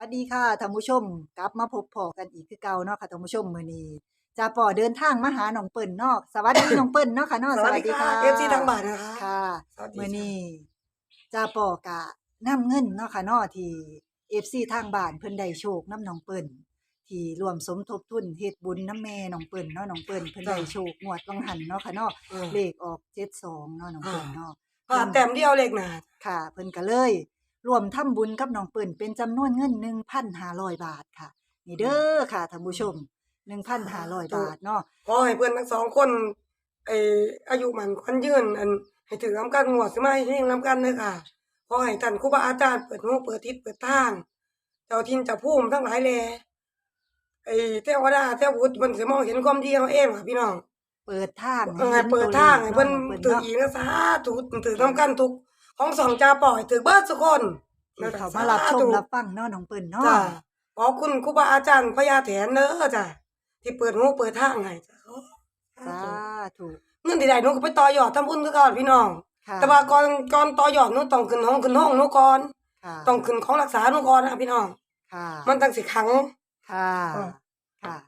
สวัสดีค่ะท่านผู้ชมกลับมาพบพอกันอีกคือเก่าเนาะค่ะท่านผู้ชมมื้อนี้จ่าป่อเดินทางมาหาน้องเปิ้ลเนาะสวัสดีน้องเปิ้ลเนาะค่ะเนาะสวัสดีค่ะเอฟซีทางบ้านนะคะค่ะสวัสดีมื้อค่ะนี้จ่าป่อกะนำเงินเนาะค่ะเนาะที่ FC ทางบ้านเพิ่นได้โชคนํน้องเปิ้ลที่รวมสมทบทุนเฮ็ดบุญน้ำแม่น้องเปิ้ลเนาะน้องเปิ้ลเพิ่นได้โชคงวดวังหันเนาะค่ะเนาะเออเลขออก 72เนาะน้องเปิ้ลเนาะอ่าแต้มเดียวเลขหนาค่ะ เพิ่นก็เลย รวมทำบุญกับน้องเปิ้นเป็นจำนวนเงิน1,500บาทค่ะ นี่เด้อค่ะท่านผู้ชม1,500บาทเนาะขอให้เพื่อนทั้งสองคนไออายุมันควันยืนอันให้ถือน้ำกันหัวดสิมาให้เฮงน้ำกันเลยค่ะขอให้ท่านครูบาอาจารย์เปิดหูเปิดทิศเปิดทาง เจ้าทินเจ้าภูมิทั้งหลายแลไอเทวดาเทวบุตรมันสิมองเห็นความดีของเองค่ะพี่น้อง เปิดทางเออให้เปิดทางให้เพิ่นห็ถือตัวลขอีกนะสาธุถือน้ำกันทุก ของสองจ่าปล่อยถือเบิดทุกคนเนาะที่เขามารับชมรับฟังเนาะน้องเปิ้นเนาะจ้าขอบคุณครูบาอาจารย์พญาแถนเด้อจ้ะที่เปิดหูเปิดทางให้จ้ะสาธุเงินที่ได้หนูก็ไปต่อยอดทำบุญคือก่อนพี่น้องค่ะแต่ว่าก่อนก่อนต่อยอดหนูต้องขึ้นห้องขึ้นห้องหนูก่อนค่ะต้องขึ้นของรักษาหนูก่อนนะพี่น้องค่ะมันตั้งสิขังค่ะเออค่ะ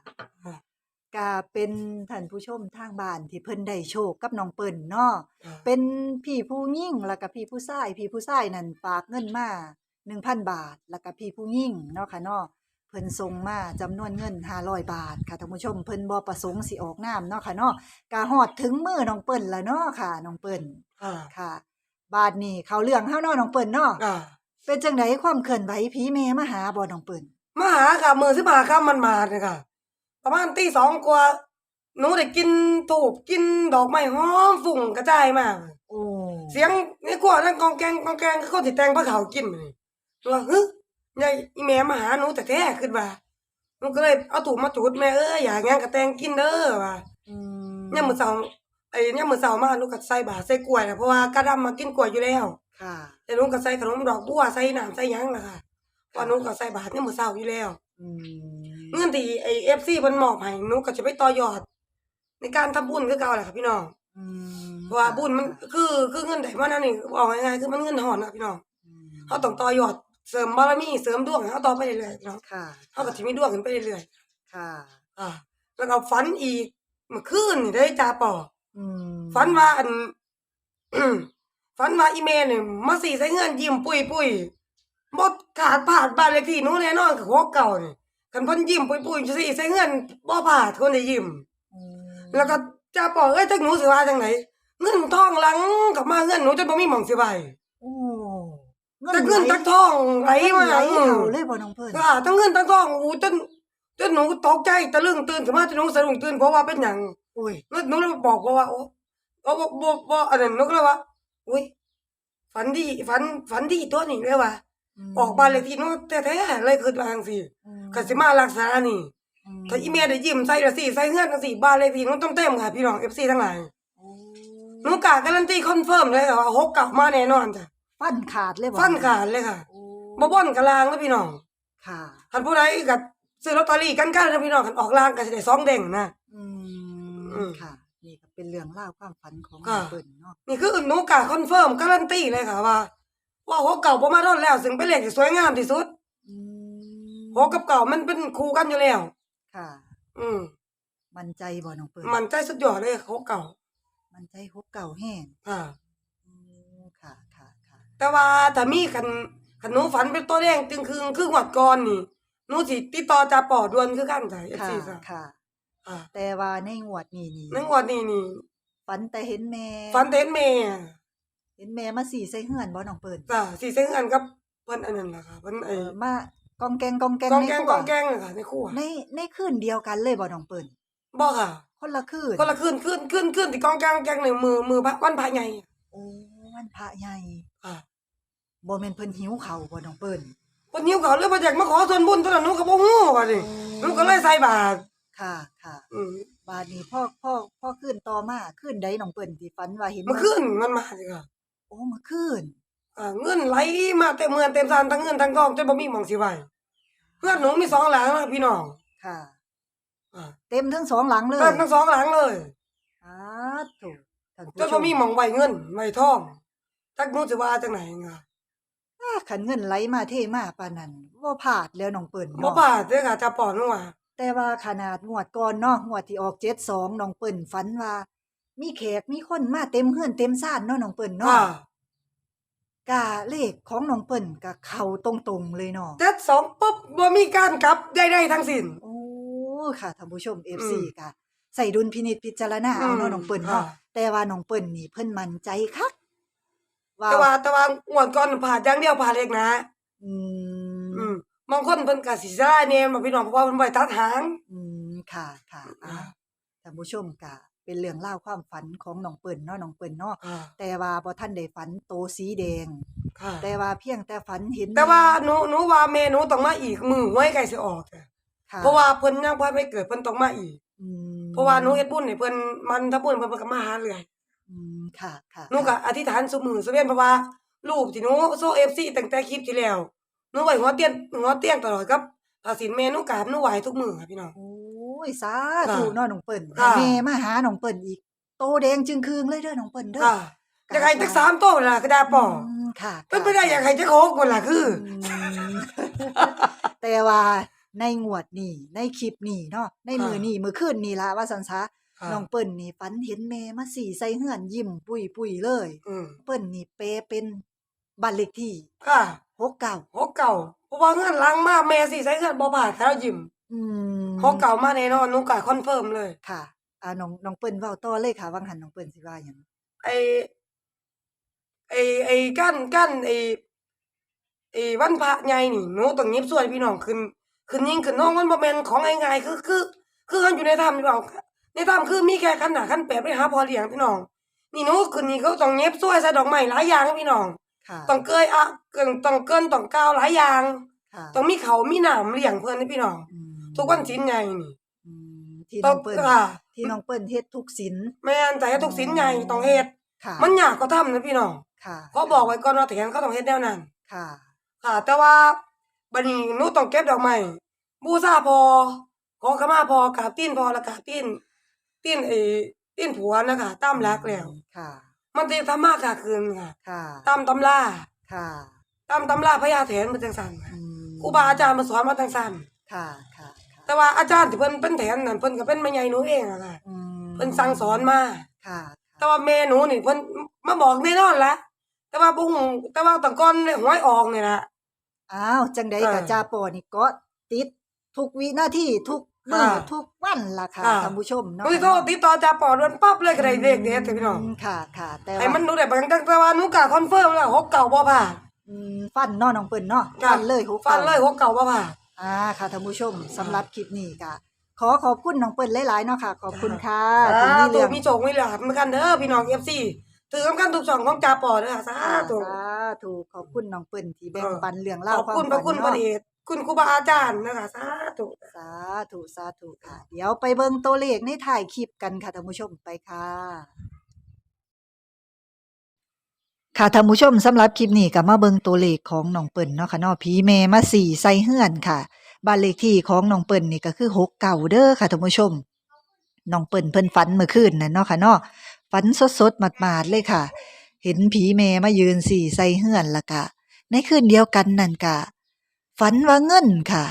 เออ ก็เป็นท่านผู้ชมทางบ้านที่เพิ่นได้โชคกับน้องเปิ้นเนาะจ้ะเป็นพี่ผู้หญิงแล้วก็พี่ผู้ชายพี่ผู้ชายนั่นฝากเงินมา1,000 บาท แล้วก็พี่ผู้หญิงเนาะค่ะเนาะเพิ่นส่งมาจำนวนเงิน 500 บาท ค่ะท่านผู้ชมเพิ่นบ่ประสงค์สิออกนามเนาะค่ะเนาะก็ฮอดถึงมือน้องเปิ้นแล้วเนาะค่ะน้องเปิ้นอ่าค่ะ บาดนี้เข้าเรื่องเฮาเนาะน้องเปิ้นเนาะอ่าเป็นจังไดความเคลื่อนไหวผีแม่มาหาบ่น้องเปิ้นมาหาค่ะมือสิบหาข้ามมันมาเลยค่ะ ประมาณตีสองกว่าหนูได้กินถูกกินดอกไม้หอมฝุ่งกระจายมาก โอ้เสียงในกว่านั่งกองแกงกองแกงเขาติดแตงพระเขากินมานี่ตัวฮึยายอีแม่มาหาหนูแต่แท้ขึ้นมาหนูก็เลยเอาถูกมาจุดแม่เอ้ยอยากงั้นกระแตงกินเด้อว่าอืมเนี่ยามมือเสาไอ้เนี่ยามมือเสามาหนูก็ใส่บาตรใส่กล้วยน่ะเพราะว่ากระดำมากินกล้วยอยู่แล้ว ค่ะ แต่หนูก็ใส่ขนมดอกบัวใส่น้ำใส่หยังล่ะค่ะเพราะหนูก็ใส่บาตรเนี่ยามมือเสาอยู่แล้ว อืม เงินที่ไอ้ FC เพิ่นมอบให้หนูก็จะไปต่อยอด ในการทำบุญคือเก่าแหละค่ะพี่น้องอืมเพราะว่าบุญมันคือคือเงินได้มานั่นนี่บอกง่ายๆคือมันเงินหอนนะพี่น้องอืมเขาต้องต่อยอดเสริมบารมีเสริมดวงให้เขาต่อไปเรื่อยๆเนาะค่ะเขาก็สิมีดวงขึ้นไปเรื่อยค่ะๆอ่าแล้วก็ฝันอีกเมื่อคืนนี่ได้จ่าปอ อืมฝันว่าอัน ฝันว่าอีเมลนี่มาสีใส่เงินยิ้มปุยปุยๆบ่ขาดผ่านบ้านเลขที่หนูแน่นอนกับหัวเก่านี่ คันเพิ่นยิ้มปุยปุยๆสิใส่เงินบ่ผ่านคนได้ยิ้มอืมแล้วก็จ่าปอเอ้ยจักหนูสิว่าจังไหนเงินทองหลังกลับมาเงินหนูจนบ่มีหม่องสิไว้โอ้แต่เงินตักทองไหลมาไหลอืเข้ามเลยบ่น้องเพิ่นอ่าทั้งเงินทั้งทองโอ้จนจนหนูตกใจตะลึงตื่นขึ้นมาจนหนูสะดุ้งตื่นเพราะว่าเป็นหยังโอ้ยแล้วหนูเลยบอกเพราะว่าโอ้โอ้บ่บ่บ่อันนั้นหนูก็เลยว่าอุ้ยฝันดีฝันฝันดีตัวนี้เลยว่าม ออกบ้านเลขที่หนูแท้ๆเลยคิดว่าจังซี่อืมก็สิมารักษานี่มถ้าอีเมลได้ยิ้มใส่ละสิใส่เงินจังซี่บ้านเลขที่หนูต้องเต็มค่ะพี่น้อง FC ทั้งหลายโอ้หนูกล้าการันตีคอนเฟิร์มเลยค่ะว่าหกกลับมาแน่นอนจ้ะฟันขาดเลยบ่ฟันขาดเลยค่ะโอ้บ่บ่นกะลางแล้วพี่น้องค่ะคันผู้ใดก็ซื้อลอตเตอรี่กันกันนะพี่น้องคันออกล่างก็สิได้สองเด้งนะอือืมมค่ะนี่ก็เป็นเรื่องราวความฝันของค่ะน้องเปิ้นเนาะนี่คือหนูกล้าคอนเฟิร์มการันตีเลยค่ะว่า ว่าหัวเก่าบ่มาทนแล้วซึ่งเป็นเลขที่สวยงามที่สุดอืมหัวกับเก่ามันเป็นคู่กันอยู่แล้ว ค่ะ อืมมั่นใจบ่น้องเปิ้นมันใจสุดยอดเลยหัวเก่ามั่นใจฮกเก่าแห้งค่ะอืมค่ะค่ะค่ะแต่ว่าถ้ามีคันคันหนูฝันเป็นตัวแดงจึงคือคือหวัดก่อนนี่หนูสิติดต่อจ่าป่อด่วนคือกันจ้ะ ค่ะ FC จ้ะค่ะ อ่าแต่ว่าในงวดนี้นี่ในงวดนี้นี่ ฝันแต่เห็นแม่ฝันเห็นแม่ เห็นแม่มาสีใส่เฮือนบ่น้องเปิ้นจ้ะสิซื้อกันกับเพิ่นอันนั้นล่ะค่ะเพิ่นเอไอ้อมากองแกงกองแกงกองในแกงครักวองแกงน่ะค่ะในครัวในในคืนเดียวกันเลยบ่น้องเปิ้นบ่ค่ะคนละคืนคนละคืนคืนคืนคืนที่กองแกงแกงหนึ่งมือมือพระวันพระใหญ่โอ้วันพระใหญ่อ่าบ่แม่นเพิ่นหิวข้าวบ่น้องเปิ้นคนนิ้วเขาเลยมาจากมาขอส่วนบุญตอนนั้นหนูก็บ่ฮู้ว่าดิหนูก็เลยใส่บาตรค่ะค่ะ อืมบาดนี้พ่อพ่อพ่อคืนต่อมาคืนใดน้องเปิ้นที่ฝันว่าเห็นเมื่อคืนมันมาสิค่ะ โอ้เมื่อคืนอ่าเงินไหลมาเต็มเมืองเต็มซานทั้งเงินทั้งทองจนบ่มีหม่องสิไว้เพื่อนหนูมีสองหลังนะพี่น้องค่ะ อ่าเต็มทั้งสองหลังเลยเต็มทั้งสองหลังเลยอ้าถูกท่านจผู้นชบ่มมีหม่องไว้เงินไว้ทองจักหนูสิว่าจังไหนงะอ้าคันเงินไหลมาเทมาปานนั้นบ่พลาดแล้วน้องเปิ้นบ่เนาะพลาดเด้อค่ะจะปอนัวแต่ว่าขนาดงวดก่อนเนาะงวดที่ออก72น้องเปิ้นฝันว่า มีแขกมีคนมาเต็มเฮือนเต็มซ่านเนาะน้องเปิ้นเนาะค่ะกะเลขของน้องเปิ้นก็เข้าตรงๆเลยเนาะเจ็ดสองปุ๊บบ่มีการกลับได้ได้ทั้งสิ้นโอ้ค่ะท่านผู้ชมอื FC มก็ใส่ดุลพินิจพิจารณาเอาเนาะน้องเปิ้นเนาะค่ะแต่ว่าน้องเปิ้นนี่เพิ่นมั่นใจคักว่าแต่ว่าแต่ว่างวดก่อนผ่านอย่างเดียวผ่านเลขนะอืมอืมบางคนเพิ่นก็สิซ่าแน่มาพี่น้องเพราะว่าเพิ่นบ่ได้ตัดหาง อืมค่ะค่ะอ่าอ่าท่านผู้ชมก็ เป็นเรื่องเล่าวความฝันของน้องเปิ้นเนาะน้องเปิ้นเนาะค่ะแต่ว่าบ่ทันได้ฝันโตสีแดง ค่ะแต่ว่าเพียงแต่ฝันเห็นแต่ว่าหนูหนูว่าแม่หนูต้องมาอีกมือหวยใกล้สิออกอะค่เพราะว่าเพิ่นยังบ่ไม่เกิดเพิ่นต้องมาอีก อืมเพราะว่าหนูเฮ็ดบุญให้เพิ่นมันถ้าบุญเพิ่นเพิ่นก็มาหาเรื่อยอืมค่ะค่ะหนูก็อธิษฐานซุมื้อซุเว้นเพราะว่ารูปที่หนูโซ FC ตั้งแต่คลิปที่แล้วหนูไว้หัวเตียงหัวเตียงตลอดครับภาษินแม่หนูกราบหนูไหว้ทุกมื้อค่ะพี่น้อง โอ้ ยสาธุค่ะเนาะน้องเปิ้นค่ะ แม่มาหาน้องเปิ้นอีก โตแดงจึงคืงเลยเด้อน้องเปิ้นเด้อค่ะอยากให้จักสามโตล่ะก็ได้ป่อมค่ะ เป็นไปได้อยากให้จักโคกพุ่นล่ะคือ มแต่ว่าในงวดนี้ในคลิปนี้เนาะในมือค่ะนี้มื้อคืนนี้ล่ะว่าซั่นซะค่ะน้องเปิ้นนี่ฝันเห็นแม่มาสี่ใส่เฮือนยิ้มปุยๆเลย อืมเปิ้นนี่เปเป็นบ้านเลขที่ค่ะ69หกเก่าเพราะว่าเงินหลังมาแม่สิใช้เงินบ่ผ่านแล้วยิ้มอืม หกเก่ามาแน่นอนหนูก็คอนเฟิร์มเลย ค่ะอ่าน้องน้องเปิ้นเว้าต่อเลยค่ะว่าหันน้องเปิ้นสิว่าหยังไอ้ไอ้ไอ้กั้นกั้นไอ้ไอ้วันพระใหญ่นี่หนูต้องเงียบสวยพี่น้องขึ้นขึ้นยิ่งขึ้นน้องมันบ่แม่นของง่ายๆคือคือ คือเฮาอยู่ในถ้ำพี่น้องในถ้ำคือมีแค่ขันหน้าขันแปดไปหาพ่อเลี้ยงพี่น้อง นี่หนูขึ้นนี่เขาต้องเงียบสวยใส่ดอกไม้หลายอย่างพี่น้องค่ะต้องเกยอะเกินต้องเกินต้องก้าวหลายอย่างค่ะต้องมีเขาวมีน้ำเลี้ยงเพิ่นนี่พี่น้องอืม ทุกวันศีลใหญ่นี่ อืมที่ต้น้อองงเปิ้นค่ะที่น้องเปิ้นเฮ็ดทุกศีลแม่นแต่ให้ทุกศีลใหญ่ต้องเฮ็ดค่ะมันยากก็ทำนะพี่น้องค่ะเขาบอกไว้ก่อนว่าแถงเขาต้องเฮ็ดแนวนั้น ค่ะ ค่ะ แต่ว่าบัดนี้หนูต้องเก็บดอกไม้บูชาพอขอขมาพอกราบตีนพอแล้วกราบตีนตีนไอ้ตีนผัวนะคะตามหลักแล้ว ค่ะ มันจะทำมากค่ะคืนค่ะค่ะ ตามตำราค่ะตามตำราพญาแถนมันจังซั่นค่ะอืมครูบาอาจารย์มาสอนมาจังซั่นค่ะ ค่ะค่ะ แต่ว่าอาจารย์ที่เพิ่นเป็นแถนนั่นเพิ่นก็เป็นแม่ใหญ่หนูเองอะค่ะอืมเพิ่นสั่งสอนมา ค่ะ แต่ว่าแม่หนูนี่เพิ่นมาบอกแน่นอนละแต่ว่าบ่ฮู้แต่ว่าตะก่อนเนี่ยหวยออกนี่ล่ะอ้าวจังใดเออกับจาปอนี่ก็ติดทุกวินาทีทุกมื้อค่ะทุกวันล่ะค่ะค่ะท่านผู้ชมเนาะหนูสิโทรติดต่อจ่าปอด่วนปั๊บเลยก็ได้เลขเด็ดเด้อพี่น้องมค่ะค่ะ แต่ให้ว่ามันหนูได้บางจังแต่ว่าหนูกล้าคอนเฟิร์มแล้วหกเก่าบ่ผ่าน อืมฟันเนาะน้องเปิ้นเนาะจ้ะ ฟันเลยหูฟันเลยหกเก่าบ่ผ่าน อ่าค่ะท่านผู้ชมสำหรับคลิปนี้ก็ขอขอบคุณน้องเปิ้ลหลายๆเนาะค่ะ ขอบคุณค่ะสาที่มีธุเรื่องมีโชคมีลาภเหมือนกันเด้อพี่น้อง FC ถือสำคัญทุกช่องของจ่าปอเด้อสาอ่าธุ สาธุขอบคุณน้องเปิ้ลที่แบ่งเออปันเรื่องขราวอบความคุณพฝัระนคุณพระเนาะเดชคุณครูบาอาจารย์นะคะสาธุ สาธุสาธุค่ะ เดี๋ยวไปเบิ่งตัวเลขในถ่ายคลิปกันค่ะท่านผู้ชมไปค่ะ ค่ะท่านผู้ชมสำหรับคลิปนี้ก็มาเบิ่งตัวเลขของน้องเปิ้ลเนาะค่ะเนาะผีแม่มาสี่ใส่เฮือนค่ะ บ้านเลขที่ของน้องเปิ้ลนี่ก็คือหกเก่าเด้อค่ะท่านผู้ชมน้องเปิ้ลเพิ่นฝันเมื่อคืนนั่นเนาะค่ะเนาะฝันสดๆหมาดๆเลยค่ะ เห็นผีแม่มายืนสี่ใส่เฮือนละกะ ในคืนเดียวกันนั่นกะ ฝันว่าเงินค่ะ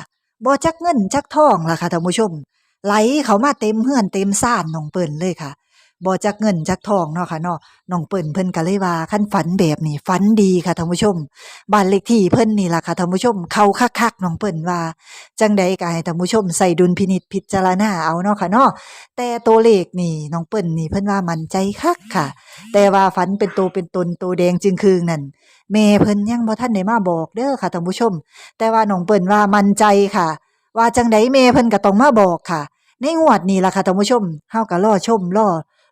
บ่จักเงินจักทองล่ะค่ะท่านผู้ชม ไหลเข้ามาเต็มเฮือนเต็มซ่านน้องเปิ้นเลยค่ะ บ่จักเงินจักทองเนาะค่ะเนาะน้องเปิ้นเพิ่นก็เลยว่าคันฝันแบบนี้ฝันดีค่ะท่านผู้ชมบ้านเลขที่เพิ่นนี่ล่ะค่ะท่านผู้ชมเขาคักๆน้องเปิ้นว่า จังใดก็ให้ท่านผู้ชมใส่ดุลพินิจพิจารณาเอาเนาะค่ะเนาะแต่ตัวเลขนี่น้องเปิ้นนี่เพิ่นว่ามั่นใจคักค่ะ แต่ว่าฝันเป็นตัวเป็นตนตัวแดงจึงคืงนั่นแม่เพิ่นยังบ่ทันได้มาบอกเด้อค่ะท่านผู้ชม แต่ว่าน้องเปิ้นว่ามั่นใจค่ะ ว่าจังใดแม่เพิ่นก็ต้องมาบอกค่ะ ในงวดนี้ล่ะค่ะท่านผู้ชมเฮาก็รอชมรอ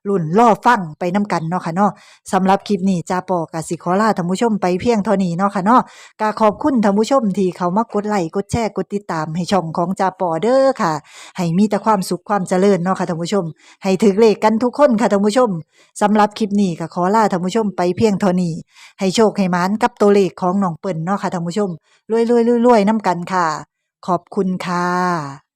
ลุ้นรอฟังไปนํกันเนาะค่ะเนาะสำหรับคลิปนี้จ้าปอกสิขอลาท่านผู้ชมไปเพียงเท่านี้เนาะค่ะเนาะก็ขอบคุณท่านผู้ชมที่เขามากดไลค์กดแชร์กดติดตามให้ช่องของจ้าปอเด้อค่ะ ให้มีแต่ความสุขความเจริญเนาะค่ะท่านผู้ชม ให้ถึกเลขกันทุกคนค่ะท่านผู้ชมสำหรับคลิปนี้ก็ขอลาท่านผู้ชมไปเพียงเท่านี้ให้โชคให้มานกับตัวเลขของน้องเปิ้นเนาะค่ะท่านผู้ชมรวยๆๆๆๆนํกันค่ะ ขอบคุณค่ะ